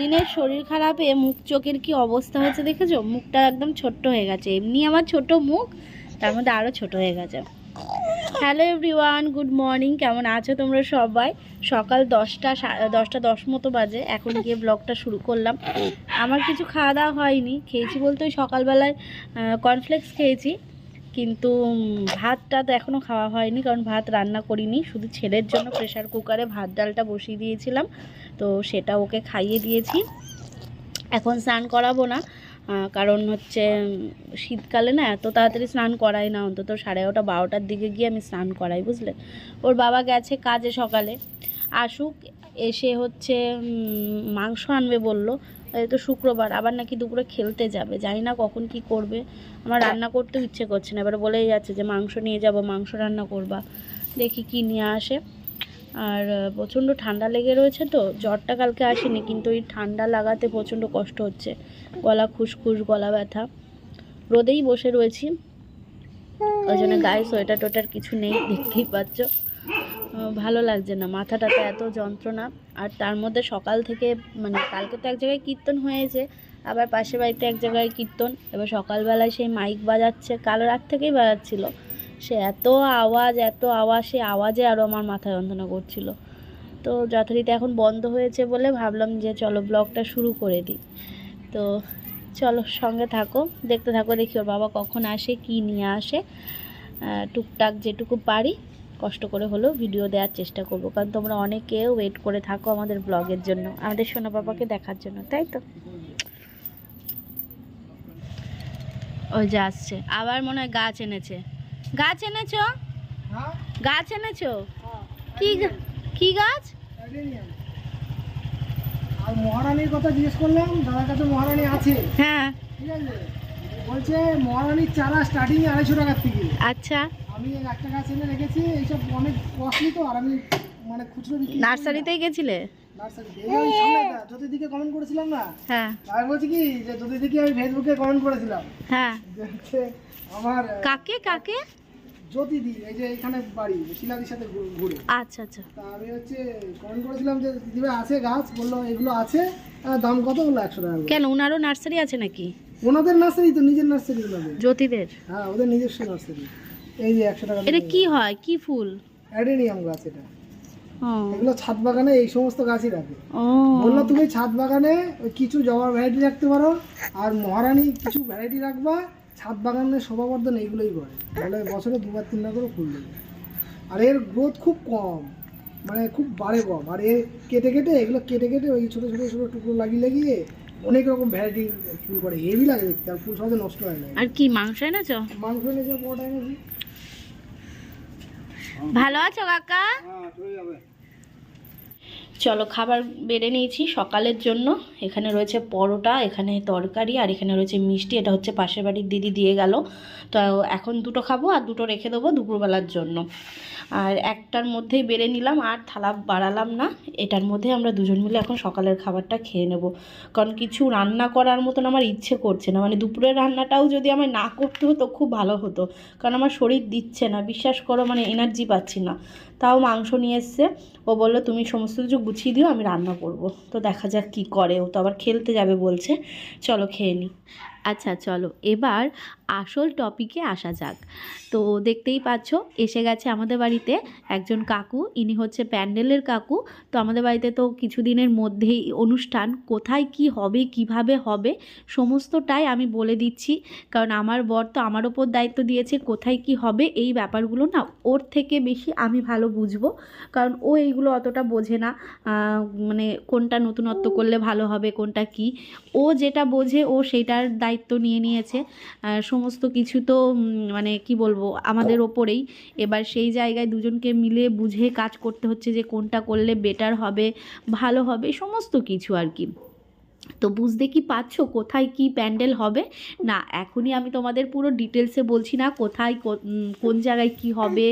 দুদিনের শরীর খারাপে মুখ চোখের কি অবস্থা হয়েছে দেখেছ? মুখটা একদম ছোট্ট হয়ে গেছে। এমনি আমার ছোট মুখ, তার মধ্যে আরও ছোট হয়ে গেছে। হ্যালো এভরিওয়ান গুড মর্নিং কেমন আছো তোমরা সবাই? সকাল দশটা দশটা দশ মতো বাজে, এখন গিয়ে ব্লগটা শুরু করলাম। আমার কিছু খাওয়া দাওয়া হয়নি, খেয়েছি বলতে ওই সকালবেলায় কর্নফ্লেক্স খেয়েছি। কিন্তু ভাতটা তো এখনও খাওয়া হয়নি, কারণ ভাত রান্না করিনি। শুধু ছেলের জন্য প্রেশার কুকারে ভাত ডালটা বসিয়ে দিয়েছিলাম। তো সেটা ওকে খাইয়ে দিয়েছি। এখন স্নান করাবো না কারণ হচ্ছে শীতকালে না এত তাড়াতাড়ি স্নান করাই না। অন্তত সাড়ে এগারোটা, বারোটার দিকে গিয়ে আমি স্নান করাই, বুঝলে? ওর বাবা গেছে কাজে সকালে। আসুক, এসে হচ্ছে মাংস আনবে বলল। তো শুক্রবার, আবার নাকি দুপুরে খেলতে যাবে, জানি না কখন কি করবে। আমার রান্না করতেও ইচ্ছে করছে না, এবার বলেই যাচ্ছে যে মাংস নিয়ে যাব, মাংস রান্না করবা। দেখি কি নিয়ে আসে। আর প্রচণ্ড ঠান্ডা লেগে রয়েছে তো, জ্বরটা কালকে আসেনি, কিন্তু ওই ঠান্ডা লাগাতে প্রচণ্ড কষ্ট হচ্ছে। গলা খুসখুস, গলা ব্যথা। রোদেই বসে রয়েছি। ওই জন্য গায়ে সোয়েটার টোয়েটার কিছু নেই, দেখতেই পাচ্ছ। ভালো লাগছে না। মাথাটাতে এত যন্ত্রণা। আর তার মধ্যে সকাল থেকে মানে কালকে তো এক জায়গায় কীর্তন হয়েছে, আবার পাশের বাড়িতে এক জায়গায় কীর্তন। এবার সকালবেলায় সেই মাইক বাজাচ্ছে, কাল রাত থেকেই বাজাচ্ছিল। সে এত আওয়াজ এত আওয়াজ সে আওয়াজে আরও আমার মাথা যন্ত্রণা করছিল। তো যথারীতি এখন বন্ধ হয়েছে বলে ভাবলাম যে চলো ব্লগটা শুরু করে দিই। তো চলো সঙ্গে থাকো, দেখতে থাকো, দেখি ওর বাবা কখন আসে, কি নিয়ে আসে। টুকটাক যেটুকু পারি কষ্ট করে হলেও ভিডিও দেওয়ার চেষ্টা করব। কারণ তোমরা অনেকে ওয়েট করে থাকো আমাদের ব্লগের জন্য আমাদের সোনা বাবাকে দেখার জন্য তাই তো? ওই যে আসছে। আবার মনে হয় গাছ এনেছে। গাছ এনেছো? হ্যাঁ? গাছ এনেছ? কি গা- কি গাছ? আর মহারানীর কথা জিজ্ঞেস করলাম দাদার কাছে মহারানী আছে। হ্যাঁ। ঠিক আছে? বলছে মহারানীর চারা স্টার্টিং আড়াইশো টাকার থেকে। আচ্ছা। আমি একটা গাছ এনে রেখেছি এইসব অনেক কস্টলি তো আর আমি মানে খুচরো বিক্রি নার্সারিতেই গেছিলে? জ্যোতিদিকে কমেন্ট করেছিলাম না? হ্যাঁ। বলছি কি যে জ্যোতিদিকে আমি ফেসবুকে কমেন্ট করেছিলাম। হ্যাঁ। আমার কাকে কাকে? জ্যোতিদি এই যে এখানে বাড়ি শিলাদির সাথে ঘুরে। আচ্ছা আচ্ছা। তা আমি হচ্ছে কমেন্ট করেছিলাম যে দিদিভাই আছে গাছ? বলল এগুলো আছে। দাম কত? বলল একশো টাকা কেন ওনারও নার্সারি আছে নাকি? ওনাদের নার্সারি তো নিজের নার্সারি ওনাদের। জ্যোতিদের? হ্যাঁ ওদের নিজস্ব নার্সারি। এই যে একশো টাকা এটা কি হয়? কি ফুল? অ্যাডেনিয়াম গাছ এটা। এগুলো ছাদ বাগানে এই সমস্ত গাছই রাখে। বলল তুমি ছাদ বাগানে কিছু জবার ভ্যারাইটি রাখতে পারো আর মহারানী কিছু ভ্যারাইটি রাখবা ছাদ বাগানের শোভাবর্ধন এইগুলোই করে। বলে বছরে দুবার তিনবার করে ফুল দেবে। আর এর গ্রোথ খুব কম মানে খুব বাড়ে কম। আর এ কেটে কেটে এগুলো কেটে কেটে ওই ছোটো ছোটো ছোটো টুকরো লাগিয়ে লাগিয়ে অনেক রকম ভ্যারাইটি ফুল করে হেভি লাগে দেখতে আর ফুল সহজে নষ্ট হয় না। আর কি মাংস এনেছো? মাংস এনেছে কটা এনেছি। ভালো আছো কাকা? চলো খাবার বেড়ে নিয়েছি সকালের জন্য। এখানে রয়েছে পরোটা এখানে তরকারি আর এখানে রয়েছে মিষ্টি। এটা হচ্ছে পাশের বাড়ির দিদি দিয়ে গেল। তো এখন দুটো খাব আর দুটো রেখে দেবো দুপুরবেলার জন্য। আর একটার মধ্যেই বেড়ে নিলাম, আর থালা বাড়ালাম না। এটার মধ্যে আমরা দুজন মিলে এখন সকালের খাবারটা খেয়ে নেব। কারণ কিছু রান্না করার মতন আমার ইচ্ছে করছে না। মানে দুপুরের রান্নাটাও যদি আমার না করতে হতো, খুব ভালো হতো। কারণ আমার শরীর দিচ্ছে না, বিশ্বাস করো মানে এনার্জি পাচ্ছি না। তাও মাংস নিয়ে এসছে। ও বলল, তুমি সমস্ত কিছু গুছিয়ে দিও, আমি রান্না করব। তো দেখা যাক কি করে। ও তো আবার খেলতে যাবে বলছে। চলো খেয়ে নিই আচ্ছা চলো। এবার আসল টপিকে আসা যাক। তো দেখতেই পাচ্ছ, এসে গেছে আমাদের বাড়িতে একজন কাকু। ইনি হচ্ছে প্যান্ডেলের কাকু। তো আমাদের বাড়িতে তো কিছুদিনের মধ্যেই অনুষ্ঠান। কোথায় কি হবে, কীভাবে হবে, সমস্তটাই আমি বলে দিচ্ছি। কারণ আমার বর তো আমার ওপর দায়িত্ব দিয়েছে, কোথায় কি হবে, এই ব্যাপারগুলো না ওর থেকে বেশি আমি ভালো বুঝব। কারণ ও এইগুলো অতটা বোঝে না মানে কোনটা নতুনত্ব করলে ভালো হবে, কোনটা কি। ও যেটা বোঝে ও সেটার দায়িত্ব নিয়ে নিয়েছে। সমস্ত কিছু তো মানে কি বলব, আমাদের ওপরেই। এবার সেই জায়গায় দুজনকে মিলে বুঝে কাজ করতে হচ্ছে যে কোনটা করলে বেটার হবে, ভালো হবে, সমস্ত কিছু আর কি। তো বুঝতে কি পাচ্ছ কোথায় কি প্যান্ডেল হবে? না, এখনই আমি তোমাদের পুরো ডিটেলসে বলছি না কোথায় কোন জায়গায় কি হবে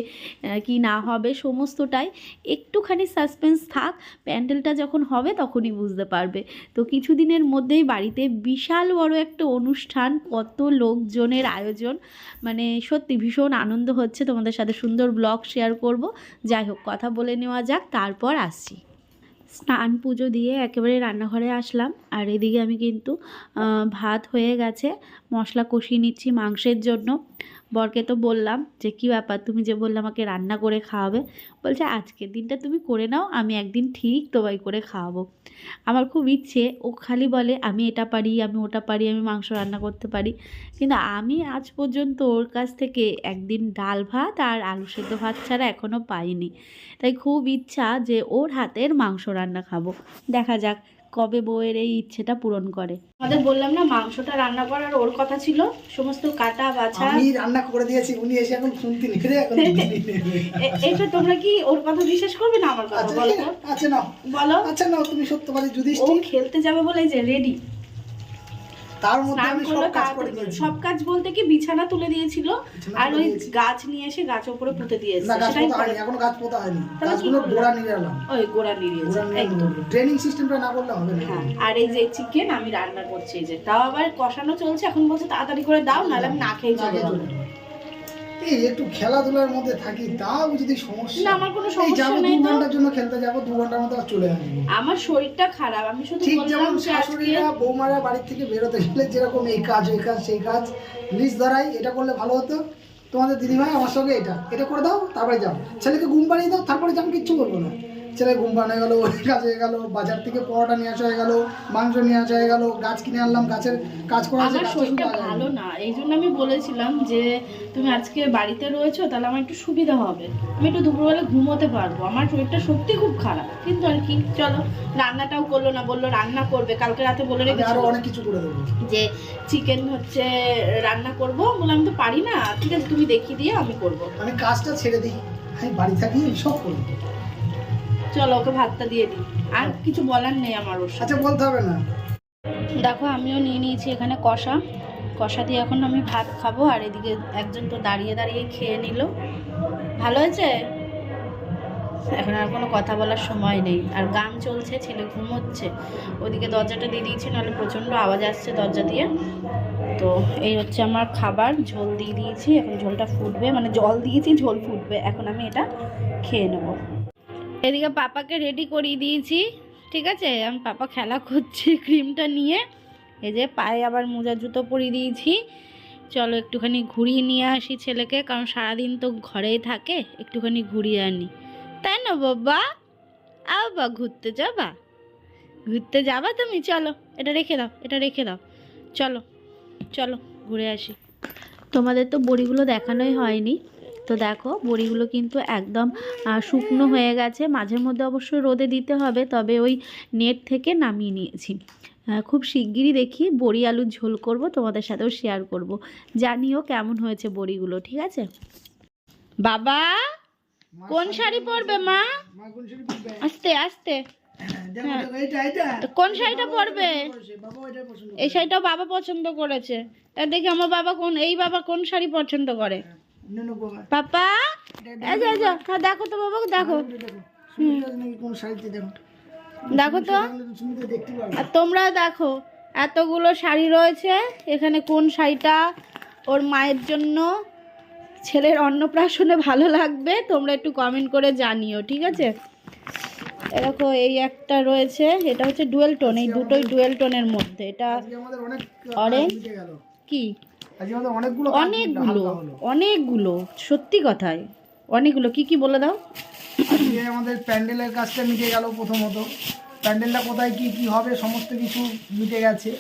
কি না হবে, সমস্তটাই। একটুখানি সাসপেন্স থাক, প্যান্ডেলটা যখন হবে তখনই বুঝতে পারবে। তো কিছুদিনের মধ্যেই বাড়িতে বিশাল বড় একটা অনুষ্ঠান, কত লোকজনের আয়োজন। মানে সত্যি ভীষণ আনন্দ হচ্ছে। তোমাদের সাথে সুন্দর ব্লগ শেয়ার করব। যাই হোক, কথা বলে নেওয়া যাক, তারপর আসছি। স্নান পুজো দিয়ে একেবারে রান্নাঘরে আসলাম। আর এদিকে আমি কিন্তু ভাত হয়ে গেছে। মশলা কষিয়ে নিচ্ছি মাংসের জন্য। বরকে তো বললাম যে, কী ব্যাপার? তুমি যে বললে আমাকে রান্না করে খাওয়াবে? বলছে, আজকের দিনটা তুমি করে নাও, আমি একদিন ঠিক তোমায় করে খাওয়াবো। আমার খুব ইচ্ছে, ও খালি বলে, আমি এটা পারি, আমি ওটা পারি, আমি মাংস রান্না করতে পারি। কিন্তু আমি আজ পর্যন্ত ওর কাছ থেকে একদিন ডাল ভাত আর আলু সেদ্ধ ভাত ছাড়া এখনও পাইনি। তাই খুব ইচ্ছা যে ওর হাতের মাংস রান্না খাব। দেখা যাক কবে বউয়ের এই ইচ্ছেটা পূরণ করে। আমাদের বললাম না মাংসটা রান্না করার ওর কথা ছিল সমস্ত কাটা বাছা। আমি রান্না করে দিয়েছি উনি এসে এখন শুনতে নিখরে এখন এটা তোমরা কি ওর কথা বিশ্বাস করবে না আমার কথা? আচ্ছা বলো ঠিক তো? আছে, আচ্ছা না বলো। আচ্ছা না তুমি সত্যবাদী ও খেলতে যাবে বলে যে রেডি তার মধ্যে আমি সব কাজ করে দিয়েছি। সব কাজ বলতে কি বিছানা তুলে দিয়েছিল আর ওই গাছ নিয়ে এসে গাছ উপরে পুঁতে দিয়েছে গাছ সেটাই পোতা করে হয়নি এখনও গাছ পোতা হয়নি। গাছগুলো গোড়া নিয়ে এলাম। ওই গোড়া নিয়ে একদম। ট্রেনিং সিস্টেমটা না করলে হবে না। হ্যাঁ আর এই যে চিকেন আমি রান্না করছি এই যে। তাও আবার কষানো চলছে এখন বলছে তাড়াতাড়ি করে দাও নাহলে আমি না খেয়ে চলে যাব। এই একটু খেলাধুলার মধ্যে থাকি তাও যদি সমস্যা না, আমার কোনো সমস্যা নেই দু ঘণ্টার জন্য খেলতে যাব দু ঘণ্টার মধ্যে চলে আসব। আমার শরীরটা খারাপ আমি শুধু ঠিক যেমন শাশুড়িরা বৌমারা বাড়ির থেকে বেরোতে গেলে যেরকম এই কাজ ওই কাজ সেই কাজ লিস্ট ধরাই এটা করলে ভালো হতো। তোমাদের দিদিভাই আমার সঙ্গে এটা এটা করে দাও তারপরে যাও। ছেলেকে ঘুম পাড়িয়ে দাও তারপরে যাও কিচ্ছু বলব না। ছেলে ঘুম পাড়ানো গেলো ওই কাজ হয়ে গেলো বাজার থেকে পরোটা নিয়ে আসা হয়ে গেলো মাংস নিয়ে আসা হয়ে গেলো গাছ কিনে আনলাম গাছের কাজ করা আমার শরীরটা ভালো না এই জন্য আমি বলেছিলাম যে তুমি আজকে বাড়িতে রয়েছো তাহলে আমার একটু সুবিধা হবে। আমি একটু দুপুরবেলা ঘুমোতে পারব আমার শরীরটা সত্যি খুব খারাপ। কিন্তু আর কি চলো রান্নাটাও করল না বলল রান্না করবে কালকে রাতে বলে আমি আরও অনেক কিছু করে দেবো। যে চিকেন হচ্ছে রান্না করব বলে আমি তো পারি না ঠিক আছে তুমি দেখিয়ে দিয়ে আমি করব। আমি কাজটা ছেড়ে দিই আমি বাড়ি থাকি সব করি। চলো ওকে ভাতটা দিয়ে দিই। আর কিছু বলার নেই আমার ওর সাথে। আচ্ছা বলতে হবে না। দেখো আমিও নিয়ে নিয়েছি এখানে কষা। কষা দিয়ে এখন আমি ভাত খাব আর এদিকে একজন তো দাঁড়িয়ে দাঁড়িয়ে খেয়ে নিল। ভালো হয়েছে? এখন আর কোনো কথা বলার সময় নেই। আর গান চলছে ছেলে ঘুমোচ্ছে। ওদিকে দরজাটা দিয়ে দিয়েছি নাহলে প্রচণ্ড আওয়াজ আসছে দরজা দিয়ে। তো এই হচ্ছে আমার খাবার ঝোল দিয়ে দিয়েছি। এখন ঝোলটা ফুটবে মানে জল দিয়েছি ঝোল ফুটবে। এখন আমি এটা খেয়ে নেব। এদিকে পাপাকে রেডি করিয়ে দিয়েছি, ঠিক আছে? আমি পাপা খেলা করছে ক্রিমটা নিয়ে। এই যে পায়ে আবার মোজা, জুতো পরিয়ে দিয়েছি। চলো একটুখানি ঘুরিয়ে নিয়ে আসি ছেলেকে, কারণ সারাদিন তো ঘরেই থাকে, একটুখানি ঘুরিয়ে আনি। তাই না বাবা? আবা ঘুরতে যাবা? ঘুরতে যাবা তুমি? চলো, এটা রেখে দাও, এটা রেখে দাও। চলো চলো, ঘুরে আসি। তোমাদের তো বড়িগুলো দেখানোই হয়নি। তো দেখো বড়িগুলো কিন্তু একদম শুকনো হয়ে গেছে। মাঝে মধ্যে অবশ্য রোদে দিতে হবে তবে ওই নেট থেকে নামিয়ে নিয়েছি। খুব শিগগিরই দেখি বড়ি আলুর ঝোল করব তোমাদের সাথেও শেয়ার করব। জানিও কেমন হয়েছে বড়িগুলো ঠিক আছে? বাবা কোন শাড়ি পরবে মা? আস্তে আস্তে। তো কোন শাড়িটা পরবে। এই শাড়িটাও বাবা পছন্দ করেছে। তা দেখি আমার বাবা কোন এই বাবা কোন শাড়ি পছন্দ করে? বাবা। পাপা দেখো তো বাবা দেখো দেখো। তো। আর তোমরা দেখো এতগুলো শাড়ি রয়েছে। এখানে কোন শাড়িটা ওর মায়ের জন্য ছেলের অন্নপ্রাশনে ভালো লাগবে তোমরা একটু কমেন্ট করে জানিও ঠিক আছে? এরকম এই একটা রয়েছে এটা হচ্ছে ডুয়েল টোন এই দুটোই ডুয়েল টোনের মধ্যে। এটা গেল। কি? অনেকগুলো অনেকগুলো। অনেকগুলো সত্যি কথাই। অনেকগুলো কি কি বলে দাও? আজকে আমাদের প্যান্ডেলের কাজটা মিটে গেল প্রথমত। প্যান্ডেলটা কোথায় কি কি হবে সমস্ত কিছু মিটে গেছে।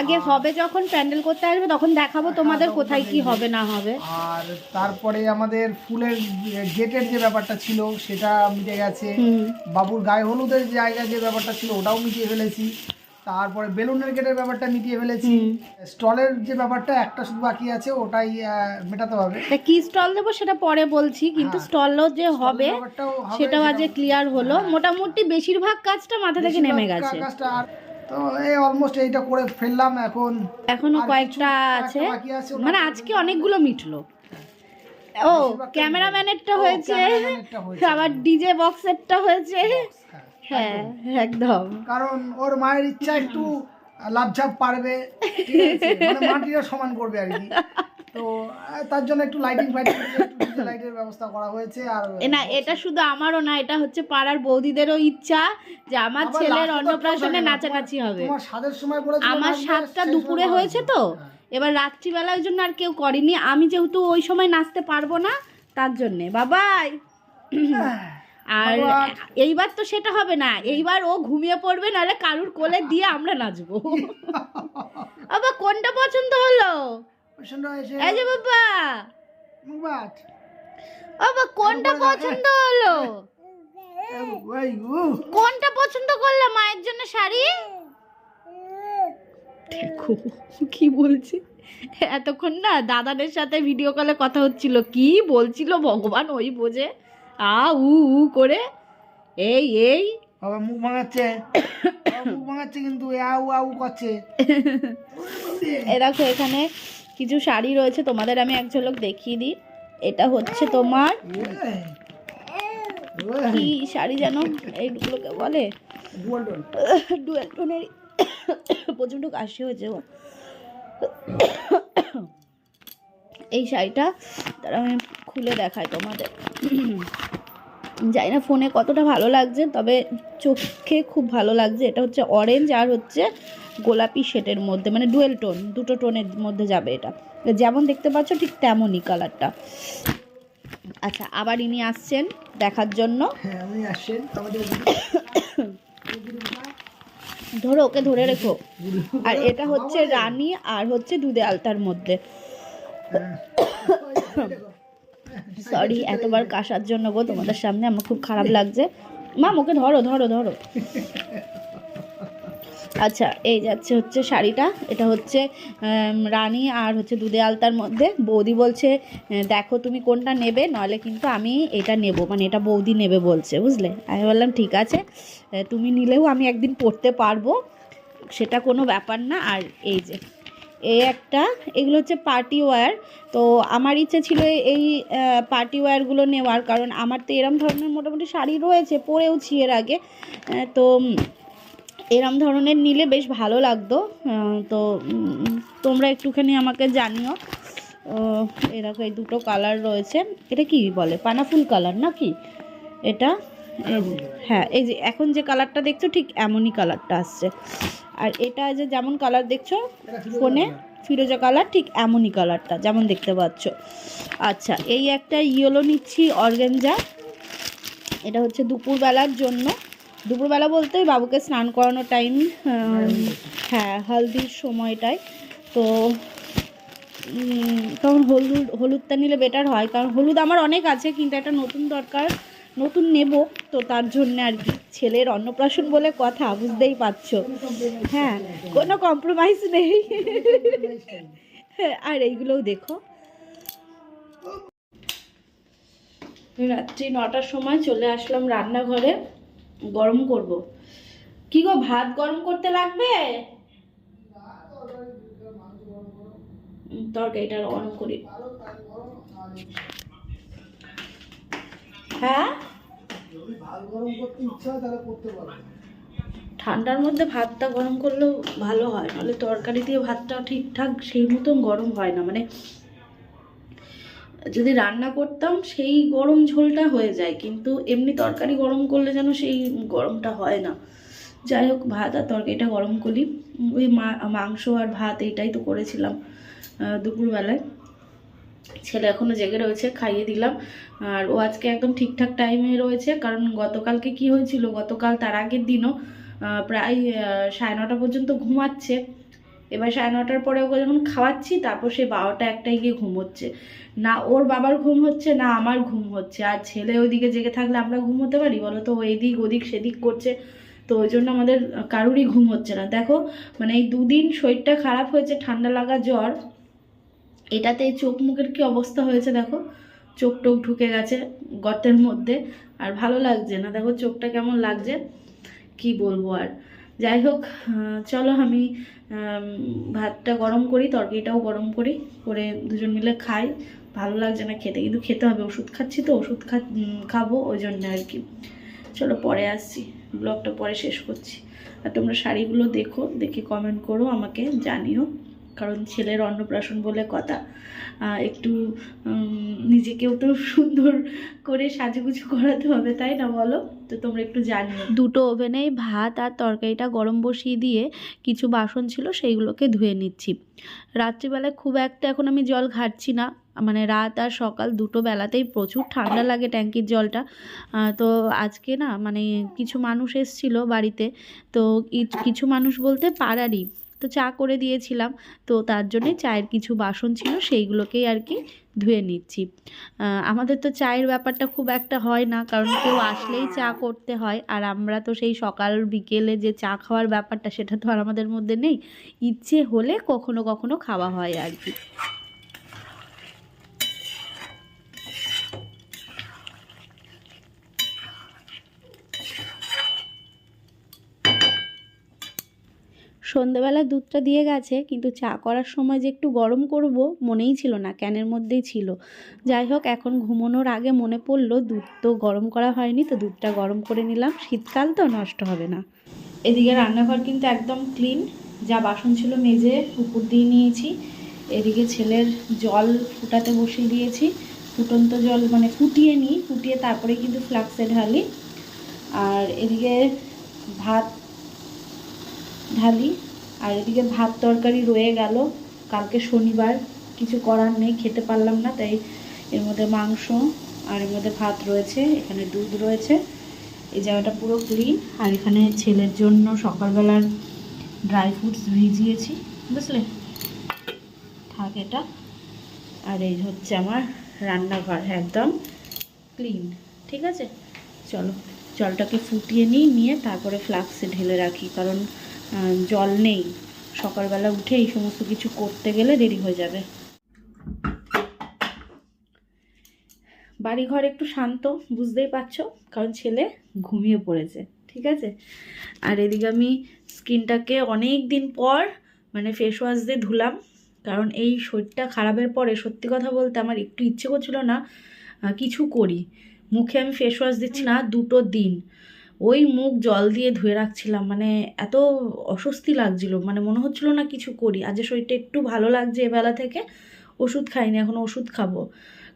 আগে হবে যখন প্যান্ডেল করতে আসবে তখন দেখাবো তোমাদের কোথায় কি হবে না হবে। আর তারপরে আমাদের ফুলের গেটের যে ব্যাপারটা ছিল সেটা মিটে গেছে। বাবুর গায়ে হলুদের জায়গা যে ব্যাপারটা ছিল ওটাও মিটিয়ে ফেলেছি। তারপরে বেলুনের গেটের ব্যাপারটা মিটিয়ে ফেলেছি। স্টলের যে ব্যাপারটা একটা শুধু বাকি আছে ওটাই মেটাতে হবে। কি স্টল দেবো সেটা পরে বলছি কিন্তু হ্যাঁ। স্টলও যে হবে সেটাও সেটাও- ক্লিয়ার হলো। মোটামুটি বেশিরভাগ কাজটা মাথা থেকে নেমে গেছে। কাজটা আর তো এই অলমোস্ট এইটা করে ফেললাম এখন এখনও কয়েকটা আছে। মানে আজকে অনেকগুলো মিটলো। ও হয়েছে। ক্যামেরাম্যানেরটা হয়েছে। আবার ডিজে বক্সেরটা হয়েছে। হ্যাঁ, হ্যাঁ একদম। কারণ ওর মায়ের ইচ্ছা একটু লাভঝাপ পারবে মানে মাটিটা সমান করবে আর কি। তো তার জন্য একটু লাইটিং ফাইটিং একটু লাইটের ব্যবস্থা করা হয়েছে আর না এটা শুধু আমারও না এটা হচ্ছে পাড়ার বৌদিদেরও ইচ্ছা যে আমার ছেলের অন্নপ্রাশনে নাচানাচি হবে। সময় বলেছিল আমার সাতটা দুপুরে হয়েছে তো। হ্যাঁ। এবার রাত্রিবেলার জন্য আর কেউ করেনি। আমি যেহেতু ওই সময় নাচতে পারব না তার জন্যে। বাবাই। আর এইবার তো সেটা হবে না। এইবার ও ঘুমিয়ে পড়বে নাহলে কারুর কোলে দিয়ে আমরা নাচবো। বাবা কোনটা পছন্দ হলো? এই যে বাবা। বাবা কোনটা। পছন্দ হলো? কোনটা পছন্দ করলে মায়ের জন্য শাড়ি? দেখো। কি বলছে? এতক্ষণ না দাদাদের সাথে ভিডিও কলে কথা হচ্ছিল। কি বলছিল ভগবান ওই বোঝে? আ উ উ করে এই এই। বাবা মুখ ভাঙাচ্ছে। মুখ ভাঙাচ্ছে কিন্তু আউ আউ করছে। এ দেখো এখানে কিছু শাড়ি রয়েছে তোমাদের আমি এক ঝলক দেখিয়ে দিই। এটা হচ্ছে তোমার কি শাড়ি যেন এইগুলোকে বলে? ডুয়েল টোনের প্রচণ্ড কাশি হয়েছে এই শাড়িটা তারা আমি খুলে দেখাই তোমাদের। জানি না ফোনে কতটা ভালো লাগছে তবে চোখে খুব ভালো লাগছে। এটা হচ্ছে অরেঞ্জ আর হচ্ছে গোলাপি শেডের মধ্যে মানে ডুয়েল টোন দুটো টোনের মধ্যে যাবে এটা। যেমন দেখতে পাচ্ছ ঠিক তেমনই কালারটা আচ্ছা আবার ইনি আসছেন দেখার জন্য। হ্যাঁ আসছেন। ধরো ওকে ধরে রেখো। আর এটা হচ্ছে রানী আর হচ্ছে দুধে আলতার মধ্যে। সরি এতবার কাশার জন্য গো, তোমাদের সামনে আমার খুব খারাপ লাগছে। মা ওকে ধরো ধরো ধরো। আচ্ছা এই যাচ্ছে হচ্ছে শাড়িটা। এটা হচ্ছে রানী আর হচ্ছে দুধে আলতার মধ্যে। বৌদি বলছে দেখো তুমি কোনটা নেবে, নইলে কিন্তু আমি এটা নেব। মানে এটা বৌদি নেবে বলছে, বুঝলে? আমি বললাম, ঠিক আছে তুমি নিলেও আমি একদিন পড়তে পারব। সেটা কোনো ব্যাপার না। আর এই যে এই একটা, এগুলো হচ্ছে পার্টি ওয়্যার তো আমার ইচ্ছে ছিল এই পার্টি ওয়্যারগুলো নেওয়ার, কারণ আমার তো এরম ধরনের মোটামুটি শাড়ি রয়েছে পরেওছি এর আগে। তো এরম ধরনের নিলে বেশ ভালো লাগতো। তো তোমরা একটুখানি আমাকে জানিও। এরকম এই দুটো কালার রয়েছে। এটা কি বলে? পানাফুল কালার না কি এটা হ্যাঁ এই যে, এখন যে কালারটা দেখছ, ঠিক এমনই কালারটা আসছে। আর এটা যে যেমন কালার দেখছ ফোনে ফিরোজা কালার ঠিক এমনই কালারটা যেমন দেখতে পাচ্ছ। আচ্ছা এই একটা ইয়েলো নিচ্ছি অর্গেঞ্জা এটা হচ্ছে দুপুরবেলার জন্য। দুপুরবেলা বলতে বাবুকে স্নান করানোর টাইম হ্যাঁ হলদির সময়টায়। তো তখন হলুদ, হলুদটা নিলে বেটার হয়, কারণ হলুদ আমার অনেক আছে, কিন্তু একটা নতুন দরকার। নতুন নেব, তো তার জন্য আর কি। ছেলের অন্নপ্রাশন বলে কথা, বুঝতেই পারছ। হ্যাঁ কোনো কম্প্রোমাইজ নেই। আর এইগুলোও দেখো। রাত্রি নটার সময় চলে আসলাম রান্নাঘরে, গরম করব। কি গো, ভাত গরম করতে লাগবে? তরকারিটা গরম করি। হ্যাঁ? ঠান্ডার মধ্যে ভাতটা গরম করলেও ভালো হয় নাহলে তরকারি দিয়ে ভাতটা ঠিকঠাক সেই মতন গরম হয় না। মানে যদি রান্না করতাম সেই গরম ঝোলটা হয়ে যায় কিন্তু এমনি তরকারি গরম করলে যেন সেই গরমটা হয় না। যাই হোক ভাত আর তরকারিটা গরম করি। ওই মাংস আর ভাত এইটাই তো করেছিলাম দুপুরবেলায়। ছেলে এখনও জেগে রয়েছে, খাইয়ে দিলাম। আর ও আজকে একদম ঠিকঠাক টাইমে রয়েছে, কারণ গতকালকে কি হয়েছিল? গতকাল তার আগের দিনও প্রায় সাড়ে নটা পর্যন্ত ঘুমাচ্ছে। এবার সাড়ে নটার পরে ওকে যখন খাওয়াচ্ছি, তারপর সে বারোটা একটাই গিয়ে ঘুমোচ্ছে। না ওর বাবার ঘুম হচ্ছে, না আমার ঘুম হচ্ছে। আর ছেলে ওইদিকে জেগে থাকলে আমরা ঘুমোতে পারি? বলো তো এদিক ওদিক সেদিক করছে। তো ওই জন্য আমাদের কারুরই ঘুম হচ্ছে না। দেখো মানে এই দুদিন শরীরটা খারাপ হয়েছে, ঠান্ডা লাগা জ্বর। এটাতে চোখ মুখের কি অবস্থা হয়েছে দেখো? চোখ টোক ঢুকে গেছে গর্তের মধ্যে। আর ভালো লাগছে না। দেখো চোখটা কেমন লাগছে? কি বলব আর? যাই হোক চলো আমি ভাতটা গরম করি, তরকারিটাও গরম করি, করে দুজন মিলে খাই। ভালো লাগছে না খেতে, কিন্তু খেতে হবে। ওষুধ খাচ্ছি তো, ওষুধ খা খাব ওই জন্য আর কি। চলো পরে আসছি। ব্লগটা পরে শেষ করছি। আর তোমরা শাড়িগুলো দেখো, দেখে কমেন্ট করো, আমাকে জানিও। কারণ ছেলের অন্নপ্রাশন বলে কথা একটু নিজেকেও তো সুন্দর করে সাজুগুজু করাতে হবে, তাই না বলো? তো তোমরা একটু জানিও। দুটো ওভেনেই ভাত আর তরকারিটা গরম বসিয়ে দিয়ে কিছু বাসন ছিল, সেইগুলোকে ধুয়ে নিচ্ছি। রাত্রিবেলায় খুব একটা এখন আমি জল ঘাটছি না মানে রাত আর সকাল দুটো বেলাতেই প্রচুর ঠান্ডা লাগে ট্যাঙ্কির জলটা। তো আজকে না মানে কিছু মানুষ এসছিল বাড়িতে, তো কিছু মানুষ বলতে পাড়ারই। তো চা করে দিয়েছিলাম। তো তার জন্যে চায়ের কিছু বাসন ছিল, সেইগুলোকেই আর কি ধুয়ে নিচ্ছি। আমাদের তো চায়ের ব্যাপারটা খুব একটা হয় না, কারণ কেউ আসলেই চা করতে হয়। আর আমরা তো সেই সকাল বিকেলে যে চা খাওয়ার ব্যাপারটা, সেটা তো আর আমাদের মধ্যে নেই। ইচ্ছে হলে কখনো কখনো খাওয়া হয় আর কি। সন্ধেবেলা দুধটা দিয়ে গেছে, কিন্তু চা করার সময় যে একটু গরম করব মনেই ছিল না, ক্যানের মধ্যেই ছিল। যাই হোক, এখন ঘুমানোর আগে মনে পড়ল দুধ তো গরম করা হয়নি, তো দুধটা গরম করে নিলাম। শীতকাল তো নষ্ট হবে না। এদিকে রান্নাঘর কিন্তু একদম ক্লিন, যা বাসন ছিল মেজে উপর দিয়ে নিয়েছি। এদিকে ছেলের জল ফুটাতে বসিয়ে দিয়েছি। ফুটন্ত জল মানে ফুটিয়ে নিই ফুটিয়ে তারপরে কিন্তু ফ্লাক্সে ঢালি। আর এদিকে ভাত ঢালি, আর এদিকে ভাত তরকারি রয়ে গেল। কালকে শনিবার কিছু করার নেই, খেতে পারলাম না, তাই এর মধ্যে মাংস আর এর মধ্যে ভাত রয়েছে, এখানে দুধ রয়েছে। এই জায়গাটা পুরো ক্লিন আর এখানে ছেলের জন্য সকালবেলার ড্রাই ফ্রুটস ভিজিয়েছি, বুঝলে? থাক এটা। আর এই হচ্ছে আমার রান্নাঘর, একদম ক্লিন ঠিক আছে? চলো, জলটাকে ফুটিয়ে নিই, নিয়ে তারপরে ফ্লাক্সে ঢেলে রাখি, কারণ জল নেই। সকালবেলা উঠে এই সমস্ত কিছু করতে গেলে দেরি হয়ে যাবে। বাড়ি ঘর একটু শান্ত, বুঝতেই পারছ? কারণ ছেলে ঘুমিয়ে পড়েছে, ঠিক আছে? আর এদিকে আমি স্কিনটাকে অনেক দিন পর মানে ফেস ওয়াশ দিয়ে ধুলাম। কারণ এই শরীরটা খারাপের পরে, সত্যি কথা বলতে আমার একটু ইচ্ছে করছিল না কিছু করি। মুখে আমি ফেস ওয়াশ দিচ্ছি না, দুটো দিন। ওই মুখ জল দিয়ে ধুয়ে রাখছিলাম মানে এত অস্বস্তি লাগছিল মানে মনে হচ্ছিল না কিছু করি। আজ শরীরটা একটু ভালো লাগছে এবেলা থেকে ওষুধ খাইনি এখন ওষুধ খাব।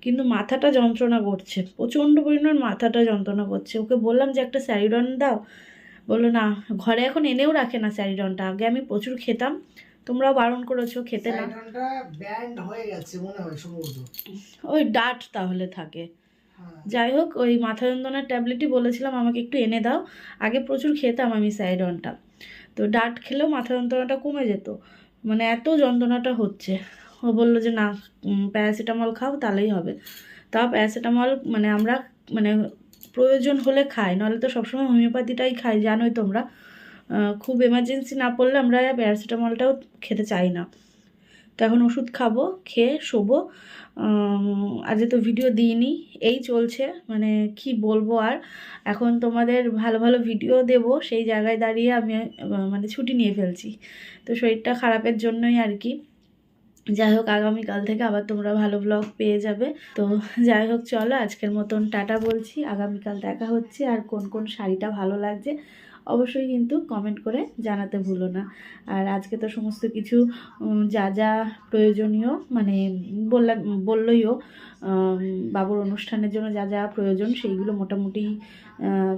কিন্তু মাথাটা যন্ত্রণা করছে প্রচণ্ড পরিমাণ মাথাটা যন্ত্রণা করছে। ওকে বললাম যে একটা স্যারিডন দাও। বলল না ঘরে এখন এনেও রাখে না স্যারিডনটা। আগে আমি প্রচুর খেতাম তোমরাও বারণ করেছ খেতে না। ওই ডাট তাহলে থাকে। যাই হোক, ওই মাথা যন্ত্রণার ট্যাবলেটই বলেছিলাম, আমাকে একটু এনে দাও। আগে প্রচুর খেতাম আমি সাইডনটা। তো ডাট খেলেও মাথা যন্ত্রণাটা কমে যেত। মানে এত যন্ত্রণাটা হচ্ছে। ও বলল যে, না প্যারাসিটামল খাও, তাহলেই হবে। তা প্যারাসিটামল মানে আমরা মানে প্রয়োজন হলে খাই। নাহলে তো সবসময় হোমিওপ্যাথিটাই খাই, জানোই তোমরা। খুব এমার্জেন্সি না পড়লে আমরা প্যারাসিটামলটাও খেতে চাই না। তো এখন ওষুধ খাব, খেয়ে শোবো। আজকে তো ভিডিও দিইনি, এই চলছে। মানে কি বলব আর? এখন তোমাদের ভালো ভালো ভিডিও দেব, সেই জায়গায় দাঁড়িয়ে আমি মানে ছুটি নিয়ে ফেলছি। তো শরীরটা খারাপের জন্যই আর কি। যাই হোক, আগামীকাল থেকে আবার তোমরা ভালো ব্লগ পেয়ে যাবে। তো যাই হোক, চলো আজকের মতন টাটা বলছি। আগামীকাল দেখা হচ্ছে আর কোন কোন শাড়িটা ভালো লাগছে অবশ্যই কিন্তু কমেন্ট করে জানাতে ভুলো না। আর আজকে তো সমস্ত কিছু যা যা প্রয়োজনীয় মানে বললাম বললইও বাবুর অনুষ্ঠানের জন্য যা যা প্রয়োজন সেইগুলো মোটামুটি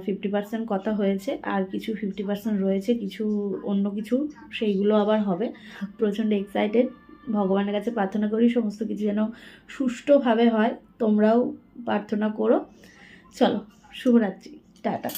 ফিফটি পার্সেন্ট কথা হয়েছে। আর কিছু ফিফটি পার্সেন্ট রয়েছে, কিছু অন্য কিছু, সেইগুলো আবার হবে। প্রচণ্ড এক্সাইটেড ভগবানের কাছে প্রার্থনা করি সমস্ত কিছু যেন সুষ্ঠুভাবে হয়। তোমরাও প্রার্থনা করো। চলো, শুভরাত্রি। টাটা।